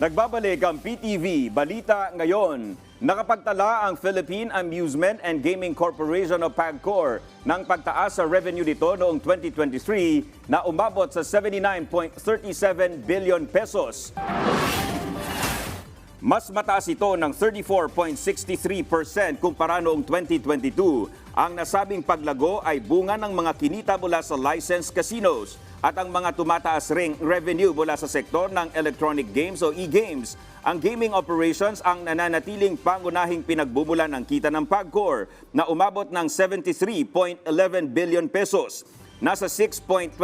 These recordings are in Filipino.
Nagbabalik ang PTV Balita ngayon. Nakapagtala ang Philippine Amusement and Gaming Corporation o PAGCOR ng pagtaas sa revenue nito noong 2023 na umabot sa 79.37 billion pesos. Mas mataas ito ng 34.63% kumpara noong 2022. Ang nasabing paglago ay bunga ng mga kinita mula sa licensed casinos at ang mga tumataas ring revenue mula sa sektor ng electronic games o e-games. Ang gaming operations ang nananatiling pangunahing pinagbumulan ng kita ng PAGCOR na umabot ng 73.11 billion pesos. Nasa 6.26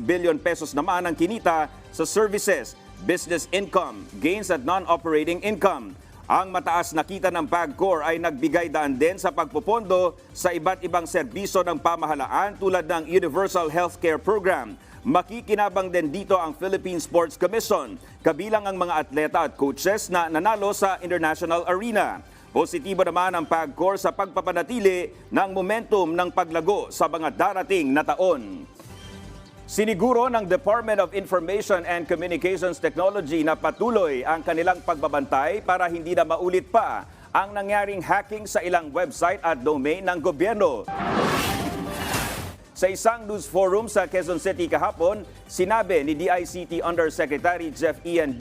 billion pesos naman ang kinita sa services, business income, gains at non-operating income. Ang mataas na kita ng PAGCOR ay nagbigay daan din sa pagpupondo sa iba't ibang serbisyo ng pamahalaan tulad ng Universal Healthcare Program. Makikinabang din dito ang Philippine Sports Commission, kabilang ang mga atleta at coaches na nanalo sa international arena. Positibo naman ang PAGCOR sa pagpapanatili ng momentum ng paglago sa mga darating na taon. Siniguro ng Department of Information and Communications Technology na patuloy ang kanilang pagbabantay para hindi na maulit pa ang nangyaring hacking sa ilang website at domain ng gobyerno. Sa isang news forum sa Quezon City kahapon, sinabi ni DICT Undersecretary Jeff Ian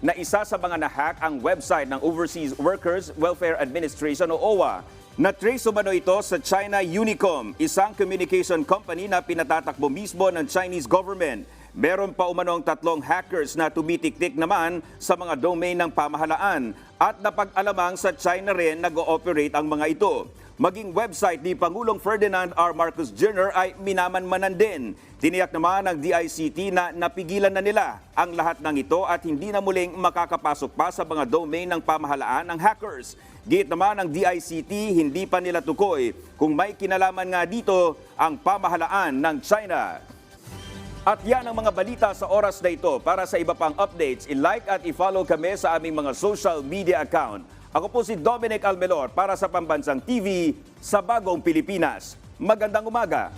na isa sa mga nahack ang website ng Overseas Workers Welfare Administration o OWA. Na-trace umano ito sa China Unicom, isang communication company na pinatatakbo mismo ng Chinese government. Meron pa umanong tatlong hackers na tumitiktik naman sa mga domain ng pamahalaan at napag-alamang sa China rin nag-ooperate ang mga ito. Maging website ni Pangulong Ferdinand R. Marcos Jr. ay minamanmanan din. Tiniyak naman ng DICT na napigilan na nila ang lahat ng ito at hindi na muling makakapasok pa sa mga domain ng pamahalaan ng hackers. Git naman ng DICT, hindi pa nila tukoy kung may kinalaman nga dito ang pamahalaan ng China. At yan ang mga balita sa oras na ito. Para sa iba pang updates, i-like at i-follow kami sa aming mga social media account. Ako po si Dominic Almelor para sa Pambansang TV sa Bagong Pilipinas. Magandang umaga!